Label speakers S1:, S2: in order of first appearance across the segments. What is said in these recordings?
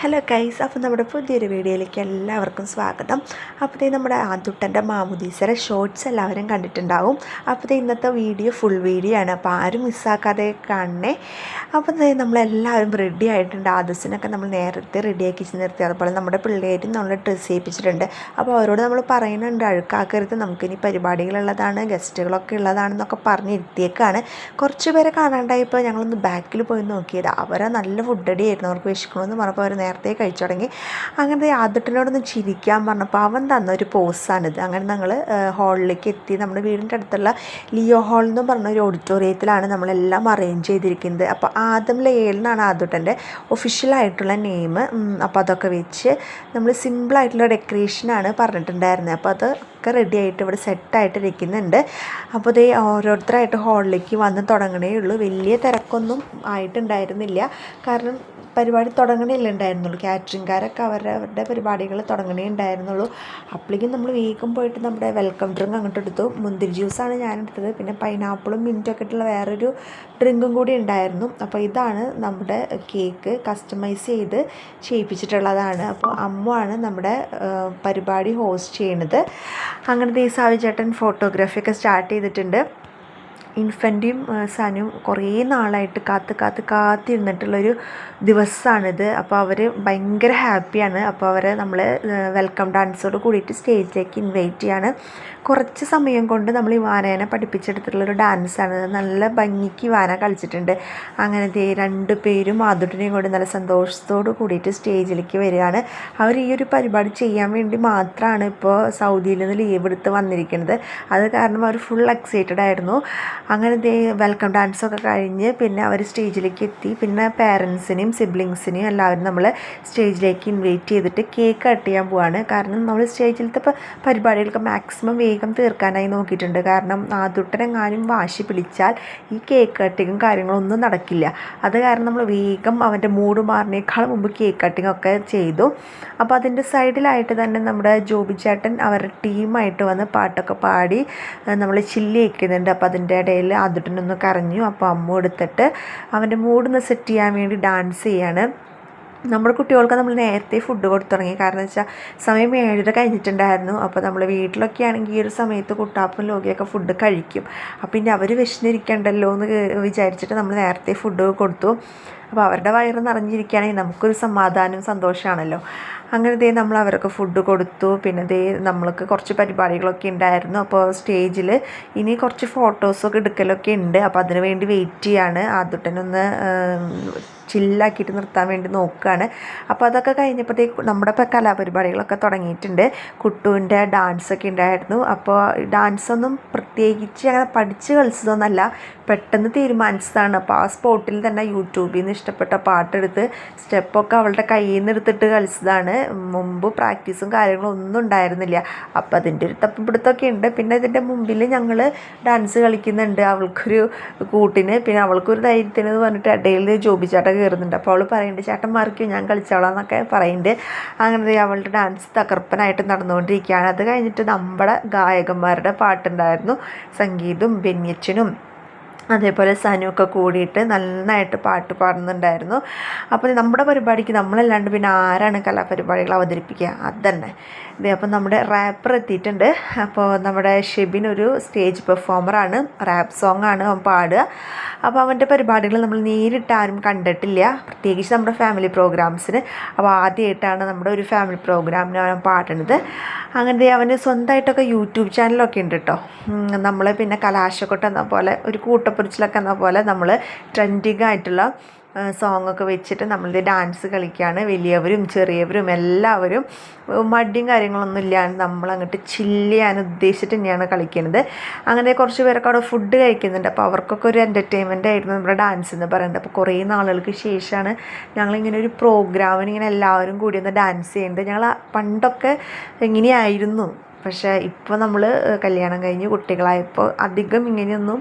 S1: Hello guys അപ്പോൾ നമ്മുടെ പുതിയൊരു വീഡിയോയിലേക്ക് എല്ലാവർക്കും സ്വാഗതം. അപ്പോൾ നമ്മുടെ ആദുട്ടന്റെ മാമുദീസരെ ഷോർട്സ് എല്ലാവരും കണ്ടിട്ടുണ്ടാവും. അപ്പോൾ ഇന്നത്തെ വീഡിയോ ഫുൾ വീഡിയോ ആണ്. അപ്പോൾ ആരും മിസ്സാക്കാതെ കാണണേ. അപ്പോൾ നമ്മളെല്ലാവരും റെഡി ആയിട്ടുണ്ട്. ആദസിനൊക്കെ നമ്മൾ നേരത്തെ റെഡിയാക്കി നിർത്തി. അതുപോലെ നമ്മുടെ പിള്ളേരും നമ്മൾ ഡ്രസ്സ് ചെയ്യിപ്പിച്ചിട്ടുണ്ട്. അപ്പോൾ അവരോട് നമ്മൾ പറയുന്നുണ്ട് അഴുക്കാക്കരുത്. നമുക്കിനി പരിപാടികളുള്ളതാണ് ഗസ്റ്റുകളൊക്കെ ഉള്ളതാണെന്നൊക്കെ പറഞ്ഞിരുത്തിയേക്കാണ് കുറച്ച് പേരെ കാണാണ്ടായപ്പോൾ ഞങ്ങളൊന്ന് ബാക്കിൽ പോയി നോക്കിയത്. അവരെ നല്ല ഫുഡ് ആയിരുന്നു. അവർക്ക് വിശക്കണമെന്ന് പറഞ്ഞപ്പോൾ അവർ നേരത്തെ കഴിച്ചു തുടങ്ങി. അങ്ങനത്തെ ആദ്യട്ടിനോടൊന്ന് ചിരിക്കാൻ പറഞ്ഞപ്പോൾ അവൻ തന്ന ഒരു പോസാണിത്. അങ്ങനെ ഞങ്ങൾ ഹാളിലേക്ക് എത്തി. നമ്മുടെ വീടിന്റെ അടുത്തുള്ള ലിയോ ഹാൾ എന്ന് പറഞ്ഞ ഒരു ഓഡിറ്റോറിയത്തിലാണ് നമ്മളെല്ലാം അറേഞ്ച് ചെയ്തിരിക്കുന്നത്. അപ്പോൾ ആദം ലേലെന്നാണ് ആദ്യട്ടന്റെ ഒഫീഷ്യലായിട്ടുള്ള നെയിം അപ്പോൾ അതൊക്കെ വെച്ച് നമ്മൾ സിമ്പിളായിട്ടുള്ള ഡെക്കറേഷനാണ് പറഞ്ഞിട്ടുണ്ടായിരുന്നത്. അപ്പോൾ അത് ഒക്കെ റെഡി ആയിട്ട് ഇവിടെ സെറ്റായിട്ട് ഇരിക്കുന്നുണ്ട്. അപ്പോൾ ഇതേ ഓരോരുത്തരായിട്ട് ഹാളിലേക്ക് വന്ന് തുടങ്ങണേ ഉള്ളൂ. വലിയ തിരക്കൊന്നും ആയിട്ടുണ്ടായിരുന്നില്ല. കാരണം പരിപാടി തുടങ്ങണേ ഉണ്ടായിരുന്നുള്ളൂ കാറ്ററിംഗുകാരൊക്കെ അവരുടെ അവരുടെ പരിപാടികൾ തുടങ്ങണേ ഉണ്ടായിരുന്നുള്ളൂ അപ്പോഴേക്കും നമ്മൾ വേഗം പോയിട്ട് നമ്മുടെ വെൽക്കം ഡ്രിങ്ക് അങ്ങോട്ട് എടുത്തു. മുന്തിരി ജ്യൂസാണ് ഞാൻ എടുത്തത് പിന്നെ പൈനാപ്പിളും മിന്റും ഒക്കെ ഇട്ടുള്ള വേറൊരു ഡ്രിങ്കും കൂടി ഉണ്ടായിരുന്നു. അപ്പോൾ ഇതാണ് നമ്മുടെ കേക്ക് കസ്റ്റമൈസ് ചെയ്ത് ചെയ്യിപ്പിച്ചിട്ടുള്ളതാണ്. അപ്പോൾ അമ്മുവാണ് നമ്മുടെ പരിപാടി ഹോസ്റ്റ് ചെയ്യണത്. അങ്ങനെ സാവിചേട്ടൻ ഫോട്ടോഗ്രാഫിയൊക്കെ സ്റ്റാർട്ട് ചെയ്തിട്ടുണ്ട്. ഇൻഫന്റിയും സനും കുറേ നാളായിട്ട് കാത്ത് കാത്ത് കാത്തിരുന്നിട്ടുള്ളൊരു ദിവസമാണിത് അപ്പോൾ അവർ ഭയങ്കര ഹാപ്പിയാണ്. അപ്പോൾ അവരെ നമ്മൾ വെൽക്കം ഡാൻസോട് കൂടിയിട്ട് സ്റ്റേജിലേക്ക് ഇൻവൈറ്റ് ചെയ്യാണ്. കുറച്ച് സമയം കൊണ്ട് നമ്മൾ ഈ വാനേനെ പഠിപ്പിച്ചെടുത്തിട്ടുള്ളൊരു ഡാൻസാണ്. നല്ല ഭംഗിക്ക് വാന കളിച്ചിട്ടുണ്ട്. അങ്ങനത്തെ രണ്ട് പേരും മാധുട്ടിനെയും കൊണ്ട് നല്ല സന്തോഷത്തോട് കൂടിയിട്ട് സ്റ്റേജിലേക്ക് വരികയാണ്. അവർ ഈ ഒരു പരിപാടി ചെയ്യാൻ വേണ്ടി മാത്രമാണ് ഇപ്പോൾ സൗദിയിൽ നിന്ന് ലീവ് എടുത്ത് വന്നിരിക്കുന്നത്. അത് കാരണം അവർ ഫുൾ എക്സൈറ്റഡ് ആയിരുന്നു. അങ്ങനെ ദേ വെൽക്കം ഡാൻസൊക്കെ കഴിഞ്ഞ് പിന്നെ അവർ സ്റ്റേജിലേക്ക് എത്തി. പിന്നെ പേരൻസിനെയും സിബ്ലിങ്സിനെയും എല്ലാവരും നമ്മൾ സ്റ്റേജിലേക്ക് ഇൻവൈറ്റ് ചെയ്തിട്ട് കേക്ക് കട്ട് ചെയ്യാൻ പോവാണ്. കാരണം നമ്മൾ സ്റ്റേജിലത്തെ പരിപാടികൾക്ക് മാക്സിമം വേഗം തീർക്കാനായി നോക്കിയിട്ടുണ്ട്. കാരണം ആദ്യട്ടനെങ്ങാനും വാശി പിടിച്ചാൽ ഈ കേക്ക് കട്ടിങ്ങും കാര്യങ്ങളൊന്നും നടക്കില്ല. അത് കാരണം നമ്മൾ വേഗം അവന്റെ മൂഡ് മാറിനേക്കാൾ മുമ്പ് കേക്ക് കട്ടിംഗ് ഒക്കെ ചെയ്തു. അപ്പോൾ അതിന്റെ സൈഡിലായിട്ട് തന്നെ നമ്മുടെ ജോബി ചേട്ടൻ അവരുടെ ടീമായിട്ട് വന്ന് പാട്ടൊക്കെ പാടി നമ്മൾ ചില്ലി വയ്ക്കുന്നുണ്ട് അപ്പോൾ അതിന്റെ ആദ്യട്ടനൊന്ന് കരഞ്ഞു. അപ്പോൾ അമ്മ എടുത്തിട്ട് അവന്റെ മൂടൊന്ന് സെറ്റ് ചെയ്യാൻ വേണ്ടി ഡാൻസ് ചെയ്യാണ്. നമ്മുടെ കുട്ടികൾക്ക് നമ്മൾ നേരത്തെ ഫുഡ് കൊടുത്തു തുടങ്ങി കാരണം വെച്ചാൽ സമയം ഏഴര കഴിഞ്ഞിട്ടുണ്ടായിരുന്നു. അപ്പോൾ നമ്മൾ വീട്ടിലൊക്കെ ആണെങ്കിൽ ഈ ഒരു സമയത്ത് കുട്ടാപ്പും ലോകിയൊക്കെ ഫുഡ് കഴിക്കും. അപ്പം പിന്നെ അവർ വിശന്നിരിക്കണ്ടല്ലോ എന്ന് വിചാരിച്ചിട്ട് നമ്മൾ നേരത്തെ ഫുഡ് കൊടുത്തു. അപ്പോൾ അവരുടെ വയറ് നിറഞ്ഞിരിക്കുകയാണെങ്കിൽ നമുക്കൊരു സമാധാനവും സന്തോഷമാണല്ലോ. അങ്ങനെ ദേ നമ്മൾ അവർക്ക് ഫുഡ് കൊടുത്തു. പിന്നെ ദേ നമ്മൾക്ക് കുറച്ച് പരിപാടികളൊക്കെ ഉണ്ടായിരുന്നു. അപ്പോൾ സ്റ്റേജിൽ ഇനി കുറച്ച് ഫോട്ടോസൊക്കെ എടുക്കലൊക്കെ ഉണ്ട്. അപ്പോൾ അതിന് വേണ്ടി വെയിറ്റ് ചെയ്യാണ്. ആദ്യട്ടനൊന്ന് ചില്ലാക്കിയിട്ട് നിർത്താൻ വേണ്ടി നോക്കുകയാണ്. അപ്പോൾ അതൊക്കെ കഴിഞ്ഞപ്പോഴത്തേക്ക് നമ്മുടെ ഇപ്പോൾ കലാപരിപാടികളൊക്കെ തുടങ്ങിയിട്ടുണ്ട്. കുട്ടുവിന്റെ ഡാൻസൊക്കെ ഉണ്ടായിരുന്നു. അപ്പോൾ ഡാൻസൊന്നും പ്രത്യേകിച്ച് അങ്ങനെ പഠിച്ച് കളിച്ചതൊന്നല്ല. പെട്ടെന്ന് തീരുമാനിച്ചതാണ്. അപ്പോൾ ആ സ്പോട്ടിൽ തന്നെ യൂട്യൂബിൽ നിന്ന് ഇഷ്ടപ്പെട്ട പാട്ടെടുത്ത് സ്റ്റെപ്പൊക്കെ അവളുടെ കയ്യിൽ നിന്ന് എടുത്തിട്ട് കളിച്ചതാണ്. മുമ്പ് പ്രാക്ടീസും കാര്യങ്ങളും ഒന്നും ഉണ്ടായിരുന്നില്ല. അപ്പോൾ അതിന്റെ ഒരു തപ്പിപ്പിടുത്തൊക്കെ ഉണ്ട്. പിന്നെ ഇതിന്റെ മുമ്പിൽ ഞങ്ങൾ ഡാൻസ് കളിക്കുന്നുണ്ട്. അവൾക്കൊരു കൂട്ടിന്. പിന്നെ അവൾക്കൊരു ധൈര്യത്തിന് പറഞ്ഞിട്ട് ഇടയിൽ ജോബി ചേട്ടൻ കയറുന്നുണ്ട്. അപ്പോൾ അവൾ പറയുന്നുണ്ട് ചേട്ടൻ മാറിക്കും ഞാൻ കളിച്ചോളാം എന്നൊക്കെ പറയുന്നുണ്ട് അങ്ങനെ അവളുടെ ഡാൻസ് തകർപ്പനായിട്ട് നടന്നുകൊണ്ടിരിക്കുകയാണ്. അത് കഴിഞ്ഞിട്ട് നമ്മുടെ ഗായകന്മാരുടെ പാട്ടുണ്ടായിരുന്നു. സംഗീതും ബെന്യച്ചനും അതേപോലെ സനുവൊക്കെ കൂടിയിട്ട് നന്നായിട്ട് പാട്ട് പാടുന്നുണ്ടായിരുന്നു. അപ്പോൾ നമ്മുടെ പരിപാടിക്ക് നമ്മളല്ലാണ്ട് പിന്നെ ആരാണ് കലാപരിപാടികൾ അവതരിപ്പിക്കുക? അതന്നെ. ഇതേ അപ്പം നമ്മുടെ റാപ്പർ എത്തിയിട്ടുണ്ട്. അപ്പോൾ നമ്മുടെ ഷെബിൻ ഒരു സ്റ്റേജ് പെർഫോമറാണ്. റാപ്പ് സോങ്ങാണ് അവൻ പാടുക. അപ്പോൾ അവന്റെ പരിപാടികൾ നമ്മൾ നേരിട്ട് ആരും കണ്ടിട്ടില്ല. പ്രത്യേകിച്ച് നമ്മുടെ ഫാമിലി പ്രോഗ്രാംസിന് അപ്പോൾ ആദ്യമായിട്ടാണ് നമ്മുടെ ഒരു ഫാമിലി പ്രോഗ്രാമിന് അവൻ പാടുന്നത്. അങ്ങനെ അവന് സ്വന്തമായിട്ടൊക്കെ യൂട്യൂബ് ചാനലൊക്കെ ഉണ്ട് കേട്ടോ നമ്മൾ പിന്നെ കലാശക്കൊട്ട് എന്ന പോലെ ഒരു കൂട്ടപ്പൊരിച്ചിലൊക്കെ എന്ന പോലെ നമ്മൾ ട്രെൻഡിങ് ആയിട്ടുള്ള സോങ്ങൊക്കെ വെച്ചിട്ട് നമ്മൾ ഡാൻസ് കളിക്കുകയാണ് വലിയവരും ചെറിയവരും എല്ലാവരും മടിയും കാര്യങ്ങളൊന്നും ഇല്ലാണ്ട് നമ്മൾ അങ്ങോട്ട് ചില്ല് ചെയ്യാൻ ഉദ്ദേശിച്ചിട്ട് തന്നെയാണ് കളിക്കുന്നത്. അങ്ങനെ കുറച്ച് പേരൊക്കെ അവിടെ ഫുഡ് കഴിക്കുന്നുണ്ട്. അപ്പോൾ അവർക്കൊക്കെ ഒരു എന്റർടൈൻമെന്റ് ആയിരുന്നു നമ്മുടെ ഡാൻസ് എന്ന് പറയുന്നത്. അപ്പോൾ കുറേ നാളുകൾക്ക് ശേഷമാണ് ഞങ്ങളിങ്ങനെ ഒരു പ്രോഗ്രാമിന് ഇങ്ങനെ എല്ലാവരും കൂടി ഒന്ന് ഡാൻസ് ചെയ്യുന്നത്. ഞങ്ങൾ പണ്ടൊക്കെ എങ്ങനെയായിരുന്നു പക്ഷേ ഇപ്പോൾ നമ്മൾ കല്യാണം കഴിഞ്ഞ് കുട്ടികളായപ്പോൾ അധികം ഇങ്ങനെയൊന്നും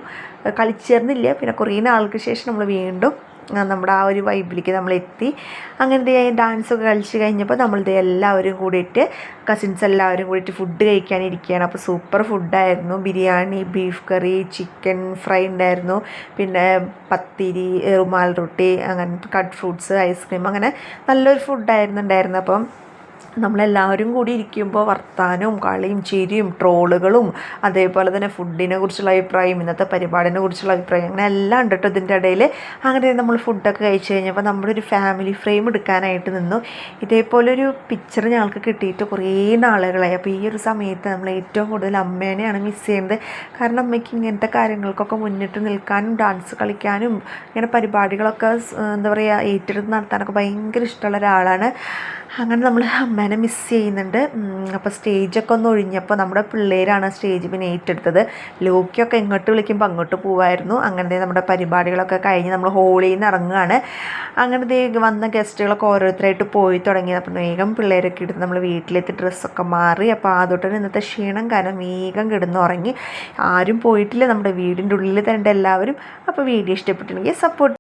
S1: കളിച്ചേർന്നില്ല. പിന്നെ കുറേ നാൾക്ക് ശേഷം നമ്മൾ വീണ്ടും നമ്മുടെ ആ ഒരു വൈബിലേക്ക് നമ്മൾ എത്തി. അങ്ങനെ ദേ ഡാൻസ് ഒക്കെ കളിച്ച് കഴിഞ്ഞപ്പോൾ നമ്മളിത് എല്ലാവരും കൂടിയിട്ട് കസിൻസ് എല്ലാവരും കൂടിയിട്ട് ഫുഡ് കഴിക്കാനിരിക്കുകയാണ് അപ്പോൾ super ഫുഡായിരുന്നു biryani beef curry chicken fry ഉണ്ടായിരുന്നു. പിന്നെ പത്തിരി റുമാൽ റൊട്ടി അങ്ങനെ കട്ട് ഫ്രൂട്ട്സ് ഐസ്ക്രീം അങ്ങനെ നല്ലൊരു ഫുഡായിരുന്നു ഉണ്ടായിരുന്നത്. അപ്പം നമ്മളെല്ലാവരും കൂടി ഇരിക്കുമ്പോൾ വർത്താനവും കളിയും ചിരിയും ട്രോളുകളും അതേപോലെ തന്നെ ഫുഡിനെ കുറിച്ചുള്ള അഭിപ്രായം ഇന്നത്തെ പരിപാടിനെ കുറിച്ചുള്ള അഭിപ്രായം അങ്ങനെ എല്ലാം ഉണ്ട് കേട്ടോ ഇതിന്റെ ഇടയിൽ അങ്ങനെ നമ്മൾ ഫുഡൊക്കെ കഴിച്ച് കഴിഞ്ഞപ്പോൾ നമ്മുടെ ഒരു ഫാമിലി ഫ്രെയിം എടുക്കാനായിട്ട് നിന്നു. ഇതേപോലെ ഒരു പിക്ചർ ഞങ്ങൾക്ക് കിട്ടിയിട്ട് കുറേ നാളുകളായി. അപ്പോൾ ഈ ഒരു സമയത്ത് നമ്മൾ ഏറ്റവും കൂടുതൽ അമ്മേനെയാണ് മിസ് ചെയ്യുന്നത്. കാരണം അമ്മയ്ക്ക് ഇങ്ങനത്തെ കാര്യങ്ങൾക്കൊക്കെ മുന്നിട്ട് നിൽക്കാനും ഡാൻസ് കളിക്കാനും ഇങ്ങനെ പരിപാടികളൊക്കെ എന്താ പറയുക ഏറ്റെടുത്ത് നടത്താനൊക്കെ ഭയങ്കര ഇഷ്ടമുള്ള ഒരാളാണ്. അങ്ങനെ നമ്മൾ അമ്മേനെ മിസ് ചെയ്യുന്നുണ്ട്. അപ്പോൾ സ്റ്റേജൊക്കെ ഒന്ന് ഒഴിഞ്ഞപ്പോൾ നമ്മുടെ പിള്ളേരാണ് സ്റ്റേജ് പിന്നെ ഏറ്റെടുത്തത്. ലോക്കിയൊക്കെ എങ്ങോട്ട് വിളിക്കുമ്പോൾ അങ്ങോട്ട് പോവായിരുന്നു. അങ്ങനെ നമ്മുടെ പരിപാടികളൊക്കെ കഴിഞ്ഞ് നമ്മൾ ഹോളിൽ നിന്ന് ഇറങ്ങുകയാണ് അങ്ങനെ ദേ വന്ന ഗസ്റ്റുകളൊക്കെ ഓരോരുത്തരായിട്ട് പോയി തുടങ്ങി. അപ്പോൾ വേഗം പിള്ളേരൊക്കെ എടുത്ത് നമ്മൾ വീട്ടിലെത്തി ഡ്രസ്സൊക്കെ മാറി. അപ്പോൾ ആദ്യത്തെ ഇന്നത്തെ ക്ഷീണം കാരണം വേഗം കിടന്ന് ഉറങ്ങി ആരും പോയിട്ടില്ല. നമ്മുടെ വീടിന്റെ ഉള്ളിൽ തന്നെ എല്ലാവരും. അപ്പോൾ വീഡിയോ ഇഷ്ടപ്പെട്ടിട്ടുണ്ടെങ്കിൽ സപ്പോർട്ട്